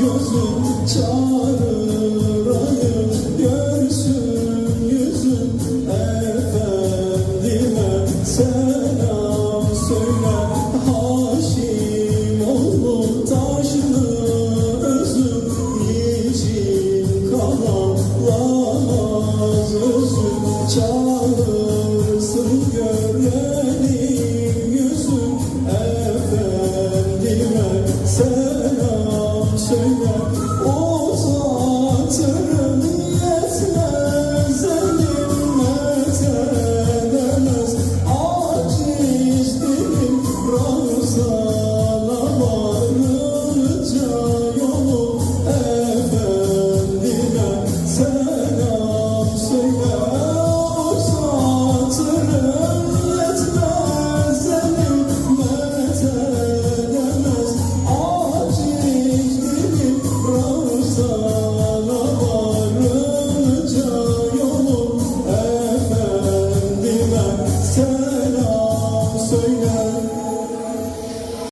Gözüm çağırır Görsün yüzün efendime Selam söyle Haşim oğlum taşlı özüm Yeşil kalan lamaz özüm Çağırır. Oh.